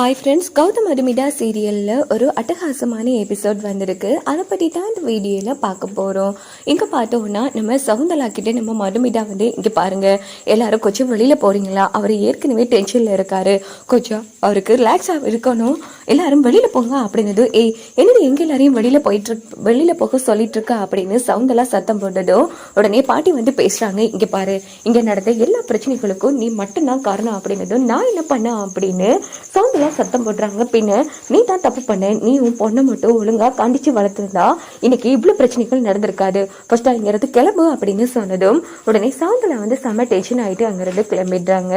Hi friends Gautham அருமிடா சீரியலில் ஒரு அட்டகாசமான எபிசோட் வந்திருக்கு. அதை பற்றி தான் இந்த வீடியோவில் பார்க்க போகிறோம் இங்கே பார்த்தோம்னா நம்ம சவுந்தலா நம்ம மதுமிதா வந்து இங்கே பாருங்கள் எல்லாரும் கொஞ்சம் வெளியில் போகிறீங்களா அவர் ஏற்கனவே டென்ஷனில் இருக்காரு. கொஞ்சம் அவருக்கு ரிலாக்ஸாக இருக்கணும். எல்லாரும் வெளியில் போங்க அப்படின்னது ஏய் என்னது எங்கே எல்லாரையும் வெளியில் போயிட்டு வெளியில் போக சொல்லிட்டுருக்கா அப்படின்னு சவுந்தலா சத்தம் போட்டதும் உடனே பாட்டி வந்து பேசுகிறாங்க இங்கே பாரு இங்கே நடந்த எல்லா பிரச்சனைகளுக்கும் நீ மட்டும்தான் காரணம். அப்படின்னதும் நான் என்ன பண்ணேன்? அப்படின்னு சவுந்தலா சத்தம் போடுறாங்க. பின்ன நீ தான் தப்பு பண்ண. நீ உன் பொண்ணை மட்டும் ஒழுங்கா கண்டிச்சு வளர்த்துருந்தா இன்னைக்கு இவ்வளோ பிரச்சனைகள் நடந்திருக்காது. ஃபர்ஸ்ட் அங்கிருந்து கிளம்பு அப்படின்னு சொன்னதும் உடனே சவுந்தலா வந்து செம டென்ஷன் ஆயிட்டு அங்கேருந்து கிளம்பிடுறாங்க.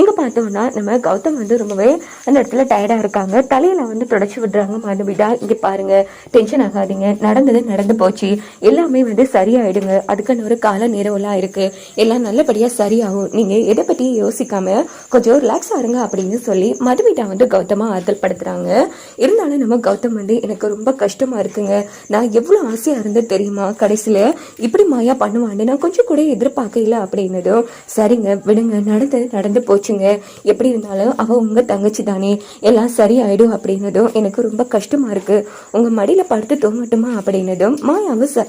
இங்கே பார்த்தோம்னா நம்ம கௌதம் வந்து ரொம்பவே அந்த இடத்துல டயர்டாக இருக்காங்க. தலையில் வந்து தொடச்சி விடுறாங்க மனுவிடா இங்கே பாருங்கள் டென்ஷன் ஆகாதீங்க. நடந்தது நடந்து போச்சு. எல்லாமே வந்து சரியாயிடுங்க. அதுக்கான ஒரு கால நேரம்லாம் இருக்குது எல்லாம் நல்லபடியாக சரியாகும். நீங்கள் எதை பற்றியும் யோசிக்காமல் கொஞ்சம் ரிலாக்ஸாக இருங்க அப்படின்னு சொல்லி மதுவிட்டா வந்து கௌதமாக ஆறுதல் படுத்துகிறாங்க இருந்தாலும் நம்ம கௌதம் வந்து எனக்கு ரொம்ப கஷ்டமாக இருக்குங்க. நான் எவ்வளோ ஆசையாக இருந்தது தெரியுமா? கடைசியில் இப்படி மாயா பண்ணுவான்னு நான் கொஞ்சம் கூட எதிர்பார்க்கல அப்படின்னதும் சரிங்க விடுங்க. நடந்தது நடந்து போச்சு. போச்சுங்க. எப்படி இருந்தாலும் அவ உங்க தங்கச்சி தானே. எல்லாம் சரியாயிடும் அப்படின்னதும் எனக்கு ரொம்ப கஷ்டமா இருக்கு. உங்கள் மடியில் படுத்து தூங்கட்டுமா அப்படின்னதும் மாயாவும் ச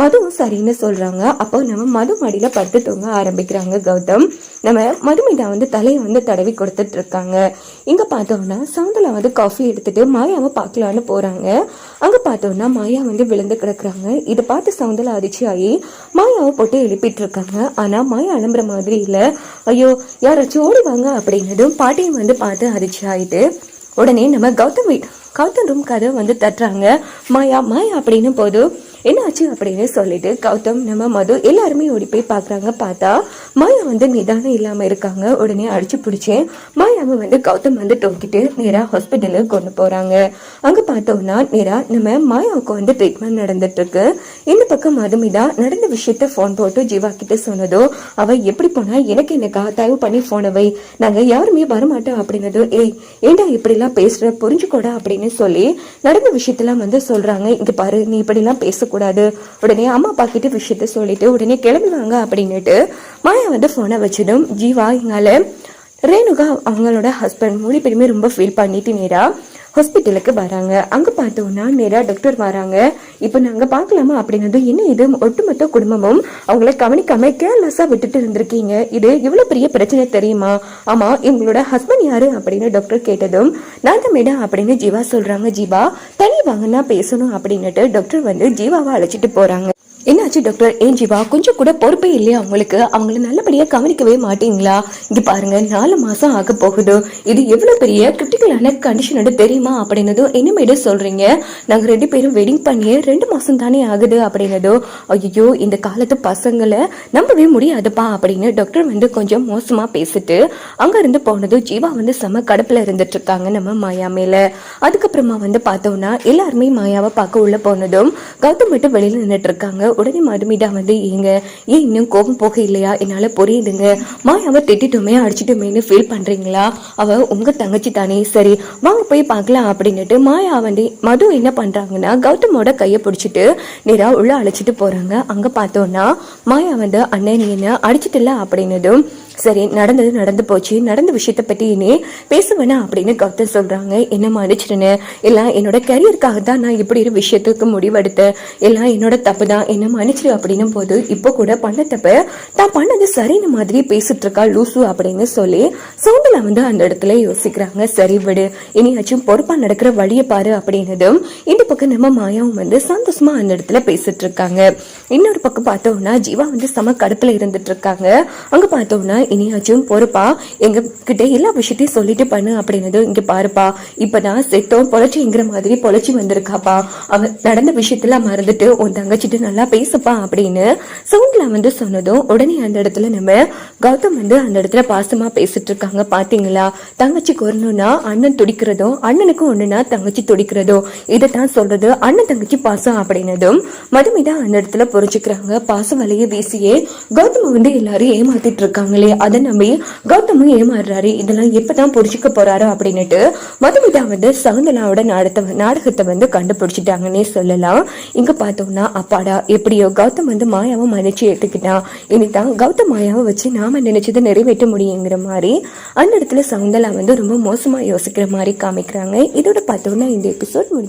மதுவும் சரின்னு சொல்றாங்க. அப்போ நம்ம மது மடியில படுத்து தூங்க ஆரம்பிக்கிறாங்க கௌதம். நம்ம மதுமிதா வந்து தலையை வந்து தடவி கொடுத்துட்டு இருக்காங்க. இங்க பார்த்தோம்னா சவுந்தலா வந்து காஃபி எடுத்துட்டு மாயாவை பார்க்கலான்னு போறாங்க. அங்க பார்த்தோம்னா மாயா வந்து விழுந்து கிடக்குறாங்க. இதை பார்த்து சவுந்தலா அதிர்ச்சி ஆகி மாயாவை போட்டு எழுப்பிட்டு இருக்காங்க. ஆனா மாயா அலம்புற மாதிரி இல்லை. ஐயோ யாராச்சும் ஓடி வாங்க அப்படின்னதும் பாட்டியும் வந்து பார்த்து அதிர்ச்சி ஆயிட்டு உடனே நம்ம கௌதம் வீட் கௌதம் ரூம் கதை வந்து தட்டுறாங்க. மாயா மாயா அப்படின்னு போது என்னாச்சு அப்படின்னு சொல்லிட்டு கௌதம் நம்ம மது எல்லாருமே ஓடி போய் பார்க்குறாங்க பார்த்தா மாயா வந்து நிதானம் இல்லாமல் இருக்காங்க. உடனே அடிச்சு பிடிச்சேன். மாயாவை வந்து கௌதம் வந்து தூக்கிட்டு நேராக ஹாஸ்பிட்டலுக்கு கொண்டு போகிறாங்க அங்கே பார்த்தோம்னா நேராக நம்ம மாயாவுக்கு வந்து ட்ரீட்மெண்ட் நடந்துட்டு இருக்கு இந்த பக்கம் மதுமிதா நடந்த விஷயத்த ஃபோன் போட்டு ஜீவா கிட்ட சொன்னதோ அவ எப்படி போனா? எனக்கு என்னக்கா? தயவு பண்ணி போனவை வை. நாங்க யாருமே வரமாட்டோம் அப்படின்னதோ ஏய் ஏண்டா இப்படிலாம் பேசுற? புரிஞ்சுக்கோடா அப்படின்னு சொல்லி நடந்த விஷயத்தெல்லாம் வந்து சொல்றாங்க. இங்க பாரு நீ இப்படிலாம் பேசக்கூடாது. உடனே அம்மா அப்பா கிட்ட விஷயத்த சொல்லிட்டு உடனே கிளம்புவாங்க அப்படின்னுட்டு மாயா வந்து போனை வச்சதும் ஜீவா எங்கால ரேணுகா அவங்களோட ஹஸ்பண்ட் மூணு பேருமே ரொம்ப ஃபீல் பண்ணிட்டு நேரா ஹாஸ்பிட்டலுக்கு வராங்க. அங்கே பார்த்தோன்னா நேராக டாக்டர் வராங்க. இப்போ நாங்கள் பார்க்கலாமா அப்படின்னது என்ன இது? ஒட்டுமொத்த குடும்பமும் அவங்கள கவனிக்காம கேர்லெஸ்ஸாக விட்டுட்டு இருந்திருக்கீங்க. இது இவ்வளோ பெரிய பிரச்சனை தெரியுமா? ஆமாம் இவங்களோட ஹஸ்பண்ட் யாரு அப்படின்னு டாக்டர் கேட்டதும் நான் தான் மேடம் அப்படின்னு ஜீவா சொல்கிறாங்க ஜீவா தனி வாங்கன்னா பேசணும் அப்படின்னுட்டு டாக்டர் வந்து ஜீவாவை அழைச்சிட்டு போகிறாங்க என்னாச்சு டாக்டர் ஏன் ஜீவா? கொஞ்சம் கூட பொறுப்பே இல்லையா அவங்களுக்கு அவங்கள நல்லபடியாக கவனிக்கவே மாட்டீங்களா? இங்கே பாருங்க நாலு மாதம் ஆக போகுது. இது எவ்வளோ பெரிய கிரிட்டிக்கலான கண்டிஷன் தெரியுமா அப்படின்னதும் இனிமேடு சொல்கிறீங்க நாங்கள் ரெண்டு பேரும் வெட்டிங் பண்ணியே ரெண்டு மாதம் தானே ஆகுது அப்படின்னதோ ஐயோ இந்த காலத்து பசங்களை நம்பவே முடியாதுப்பா அப்படின்னு டாக்டர் வந்து கொஞ்சம் மோசமாக பேசிட்டு அங்கேருந்து போனதும் ஜீவா வந்து செம கடப்பில் இருந்துட்டு இருக்காங்க நம்ம மாயா மேலே. அதுக்கப்புறமா வந்து பார்த்தோம்னா எல்லாருமே மாயாவை பார்க்க உள்ளே போனதும் கௌதம் மட்டும் வெளியில் நின்றுட்டு இருக்காங்க. உடனே மதுமிதா வந்து ஏங்க? ஏன் இன்னும் கோபம் போக இல்லையா என்னால புரியுதுங்க. மாயாவை திட்டிட்டோமே அடிச்சிட்டோமேனு ஃபீல் பண்றீங்களா? அவ உங்க தங்கச்சி தானே. சரி வாங்க போய் பார்க்கலாம் அப்படின்னுட்டு மாயா வந்து மது என்ன பண்றாங்கன்னா கௌதமோட கையை பிடிச்சிட்டு நேரா உள்ள அழைச்சிட்டு போறாங்க. அங்க பார்த்தோன்னா மாயா வந்து அண்ணன் நீ என்ன அடிச்சிட்டல? அப்படின்னதும் சரி நடந்தது நடந்து போச்சு. நடந்த விஷயத்தை பற்றி இனி பேச வேணாம் அப்படின்னு கௌதம் சொல்கிறாங்க என்ன மன்னிச்சிருன்னு எல்லாம் என்னோட கரியருக்காக தான் நான் இப்படி ஒரு விஷயத்துக்கு முடிவெடுத்தேன். எல்லாம் என்னோட தப்பு தான். என்ன மன்னிச்சிரு அப்படின்னும் போது இப்போ கூட பண்ண தப்பு தான் பண்ணது சரின்னு மாதிரி பேசிட்டு இருக்கா லூசு அப்படின்னு சொல்லி சவுண்டலா வந்து அந்த இடத்துல யோசிக்கிறாங்க. சரி விடு. இனியாச்சும் பொறுப்பா நடக்கிற வழியை பாரு அப்படின்னதும் இந்த பக்கம் நம்ம மாயாவும் வந்து சந்தோஷமா அந்த இடத்துல பேசிட்டு இருக்காங்க. இன்னொரு பக்கம் பார்த்தோம்னா ஜீவா வந்து சம கடுப்புல இருந்துட்டு இருக்காங்க. அங்க பார்த்தோம்னா இனியாச்சும் பொறுப்பா? எங்க கிட்ட எல்லா விஷயத்தையும் சொல்லிட்டு பண்ணு அப்படின்னதும் இங்க பாருப்பா இப்பதான் செத்தோம் பொழைச்சிங்கிற மாதிரி பொழைச்சி வந்திருக்காப்பா. அவன் நடந்த விஷயத்துல மறந்துட்டு உன் தங்கச்சிட்டு நல்லா பேசுப்பா அப்படின்னு சவுண்ட்ல வந்து சொன்னதும் உடனே அந்த இடத்துல நம்ம கௌதம் வந்து அந்த இடத்துல பாசமா பேசிட்டு இருக்காங்க பாத்தீங்களா? தங்கச்சி வரணும்னா அண்ணன் துடிக்கிறதும் அண்ணனுக்கும் ஒண்ணுன்னா தங்கச்சி துடிக்கிறதும். இதைத்தான் சொல்றது அண்ணன் தங்கச்சி பாசம் அப்படின்னதும் மதுமிதா அந்த இடத்துல புரிஞ்சுக்கிறாங்க. பாசம் வலையை வீசியே கௌதம் வந்து எல்லாரும் ஏமாத்திட்டு இருக்காங்களே அதை நம்பி கௌதமும் ஏமாறுறாரு. இதெல்லாம் எப்பதான் புரிஞ்சுக்க போறாரு அப்படின்னுட்டு மதுமிதா வந்து சகுந்தலாவோட நாடகத்தை நாடகத்தை வந்து கண்டுபிடிச்சிட்டாங்கன்னே சொல்லலாம். இங்க பார்த்தோம்னா அப்பாடா எப்படியோ கௌதம் வந்து மாயாவை மன்னிச்சு ஏத்துக்கிட்டான் இனிதான் கௌதம் மாயாவை வச்சு நாம நினைச்சதை நிறைவேற்ற முடியுங்கிற மாதிரி அந்த இடத்துல சகுந்தலா வந்து ரொம்ப மோசமா யோசிக்கிற மாதிரி காமிக்கிறாங்க. இதோட பார்த்தோம்னா இந்த எபிசோட் முடி